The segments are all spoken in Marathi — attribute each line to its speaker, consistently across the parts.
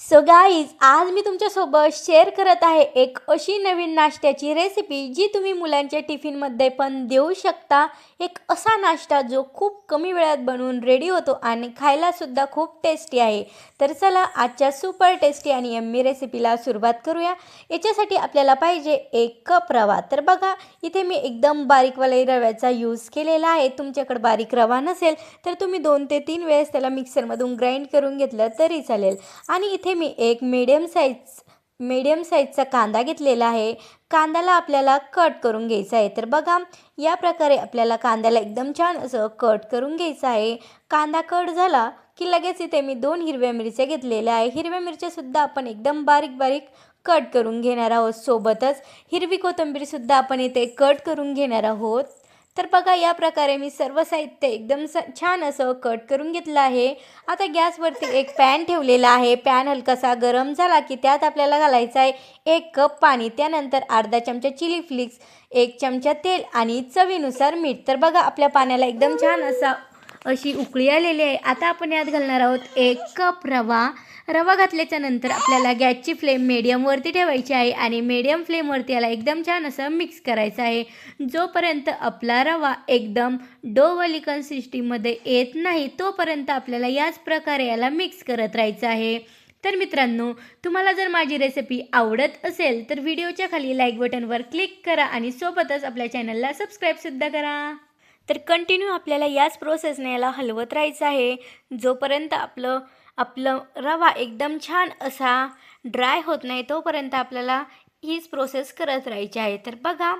Speaker 1: सो गाईज आज मी तुमच्यासोबत शेअर करत आहे एक अशी नवीन नाश्त्याची रेसिपी जी तुम्ही मुलांच्या टिफिनमध्ये पण देऊ शकता. एक असा नाश्ता जो खूप कमी वेळात बनवून रेडी होतो आणि खायलासुद्धा खूप टेस्टी आहे. तर चला आजच्या सुपर टेस्टी आणि यम्मी रेसिपीला सुरुवात करूया. याच्यासाठी आपल्याला पाहिजे एक कप रवा. तर बघा इथे मी एकदम बारीकवाले रव्याचा यूज केलेला आहे. तुमच्याकडे बारीक रवा नसेल तर तुम्ही दोन ते तीन वेळेस त्याला मिक्सरमधून ग्राइंड करून घेतलं तरी चालेल. आणि इथे मी एक मीडियम साईज मीडियम साईजचा कांदा घेतलेला आहे. कांद्याला आपल्याला कट करून घ्यायचा आहे. तर बघा या प्रकारे आपल्याला कांद्याला एकदम छान असं कट करून घ्यायचं आहे. कांदा कट झाला की लगेच इथे मी दोन हिरव्या मिरच्या घेतलेल्या आहे. हिरव्या मिरच्यासुद्धा आपण एकदम बारीक बारीक कट करून घेणार आहोत. सोबतच हिरवी कोथिंबीरसुद्धा आपण इथे कट करून घेणार आहोत. तर बघा या प्रकारे मी सर्व साहित्य एकदम स छान असं कट करून घेतलं आहे. आता गॅसवरती एक पॅन ठेवलेला आहे. पॅन हलकासा गरम झाला की त्यात आपल्याला घालायचं आहे एक कप पाणी. त्यानंतर अर्धा चमचा चिली फ्लिक्स एक चमचा तेल आणि चवीनुसार मीठ. तर बघा आपल्या पाण्याला एकदम छान असा अशी उकळी आलेली आहे. आता आपण यात घालणार आहोत एक कप रवा. रवा घातल्याच्या नंतर आपल्याला गॅसची फ्लेम मीडियमवरती ठेवायची आहे आणि मीडियम फ्लेमवरती याला एकदम छान असं मिक्स करायचं आहे. जोपर्यंत आपला रवा एकदम डोवाली कन्सिस्टीमध्ये येत नाही तोपर्यंत आपल्याला याच प्रकारे याला मिक्स करत राहायचं आहे. तर मित्रांनो तुम्हाला जर माझी रेसिपी आवडत असेल तर व्हिडिओच्या खाली लाईक बटनवर क्लिक करा आणि सोबतच आपल्या चॅनलला सबस्क्राईबसुद्धा करा. तर कंटिन्यू आपल्याला याच प्रोसेसने याला हलवत राहायचं आहे. जोपर्यंत आपलं आपलं रवा एकदम छान असा ड्राय होत नाही तोपर्यंत आपल्याला हीच प्रोसेस करत राहायची आहे. तर बघा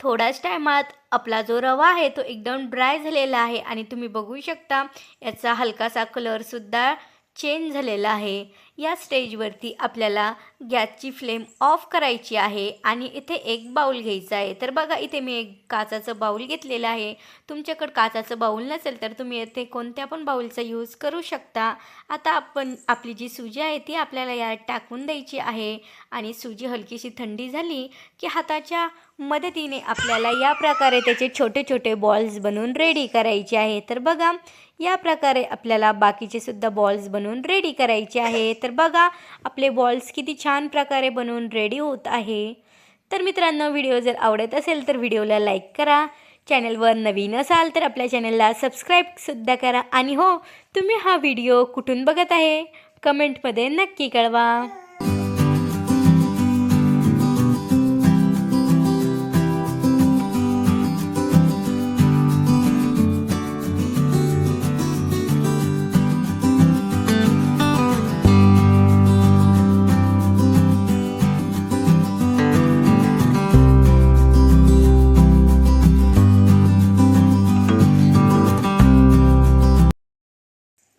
Speaker 1: थोड्याच टायमात आपला जो रवा आहे तो एकदम ड्राय झालेला आहे. आणि तुम्ही बघू शकता याचा हलकासा कलरसुद्धा चेंज झालेला आहे. या स्टेजवरती आपल्याला गॅसची फ्लेम ऑफ करायची आहे आणि इथे एक बाऊल घ्यायचा आहे. तर बघा इथे मी एक काचाचं बाऊल घेतलेलं आहे. तुमच्याकडं काचाचं बाऊल नसेल तर तुम्ही इथे कोणत्या पण बाऊलचा यूज करू शकता. आता आपण आपली जी सुजी आहे ती आपल्याला यात टाकून द्यायची आहे आणि सुजी हलकीशी थंडी झाली की हाताच्या मदतीने आपल्याला या प्रकारे त्याचे छोटे छोटे बॉल्स बनवून रेडी करायचे आहे. तर बघा या प्रकारे आपल्याला बाकीचे सुद्धा बॉल्स बनवून रेडी करायचे आहे. तर तर बघा आपले बॉल्स किती छान प्रकारे बनवून रेडी होत आहे. तर मित्रांनो व्हिडिओ जर आवडत असेल तर व्हिडिओला लाईक करा. चॅनलवर नवीन असाल तर आपल्या चॅनलला सबस्क्राईबसुद्धा करा. आणि हो तुम्ही हा व्हिडिओ कुठून बघत आहे? कमेंटमध्ये नक्की कळवा.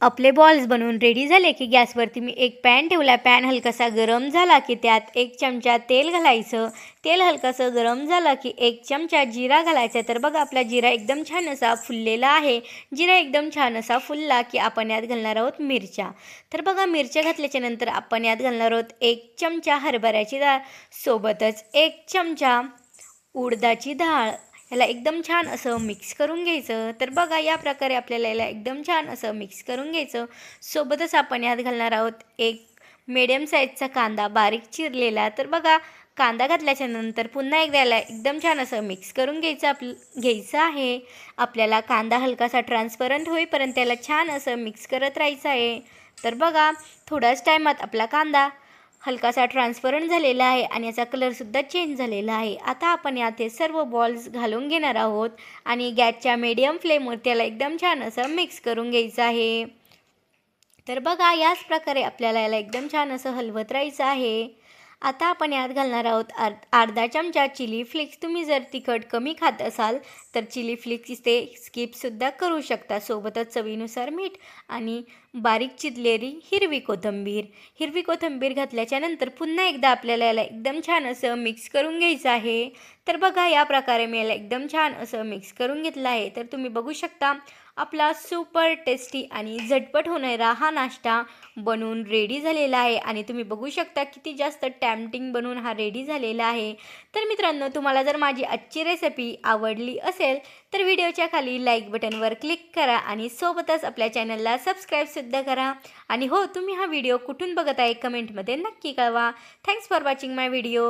Speaker 1: आपले बॉल्स बनवून रेडी झाले की गॅसवरती मी एक पॅन ठेवला. पॅन हलकासा गरम झाला की त्यात एक चमचा तेल घालायचं. तेल हलकासं गरम झालं की एक चमचा जिरा घालायचा. तर बघा आपला जिरा एकदम छान असा फुललेला आहे. जिरा एकदम छान असा फुलला की आपण यात घालणार आहोत मिरच्या. तर बघा मिरच्या घातल्याच्या नंतर आपण यात घालणार आहोत एक चमचा हरभऱ्याची डाळ. सोबतच एक चमचा उडदाची डाळ. याला एकदम छान असं मिक्स करून घ्यायचं. तर बघा या प्रकारे आपल्याला याला एकदम छान असं मिक्स करून घ्यायचं. सोबतच आपण यात घालणार आहोत एक मिडियम साईजचा कांदा बारीक चिरलेला. तर बघा कांदा घातल्याच्या नंतर पुन्हा एकदा याला एकदम छान असं मिक्स करून घ्यायचं आपलं घ्यायचं आहे. आपल्याला कांदा हलकासा ट्रान्सपरंट होईपर्यंत त्याला छान असं मिक्स करत राहायचं आहे. तर बघा थोड्याच टायमात आपला कांदा हलकासा ट्रान्सपरंट झालेला आहे आणि याचा कलरसुद्धा चेंज झालेला आहे. आता आपण यात हे सर्व बॉल्स घालून घेणार आहोत आणि गॅसच्या मीडियम फ्लेमवर त्याला एकदम छान असं मिक्स करून घ्यायचं आहे. तर बघा याच प्रकारे आपल्याला याला एकदम छान असं हलवत राहायचं आहे. आता आपण यात घालणार आहोत अर् अर्धा चमचा चिली फ्लेक्स. तुम्ही जर तिखट कमी खात असाल तर चिली फ्लेक्स ते स्किपसुद्धा करू शकता. सोबतच चवीनुसार मीठ आणि बारीक चिरलेली हिरवी कोथिंबीर. हिरवी कोथिंबीर घातल्याच्या नंतर पुन्हा एकदा आपल्याला याला एकदम छान असं मिक्स करून घ्यायचं आहे. तर बघा या प्रकारे मी याला एकदम छान असं मिक्स करून घेतलं आहे. तर तुम्ही बघू शकता आपला सुपर टेस्टी आणि झटपट होणारा हा नाश्ता बनवून रेडी झालेला आहे. आणि तुम्ही बघू शकता किती जास्त टॅम्पटिंग बनवून हा रेडी झालेला आहे. तर मित्रांनो तुम्हाला जर माझी आजची रेसिपी आवडली असेल तर व्हिडिओच्या खाली लाईक बटनवर क्लिक करा आणि सोबतच आपल्या चॅनलला सबस्क्राईबसुद्धा करा. आणि हो तुम्ही हा व्हिडिओ कुठून बघत आहे कमेंटमध्ये नक्की कळवा. Thanks for watching my video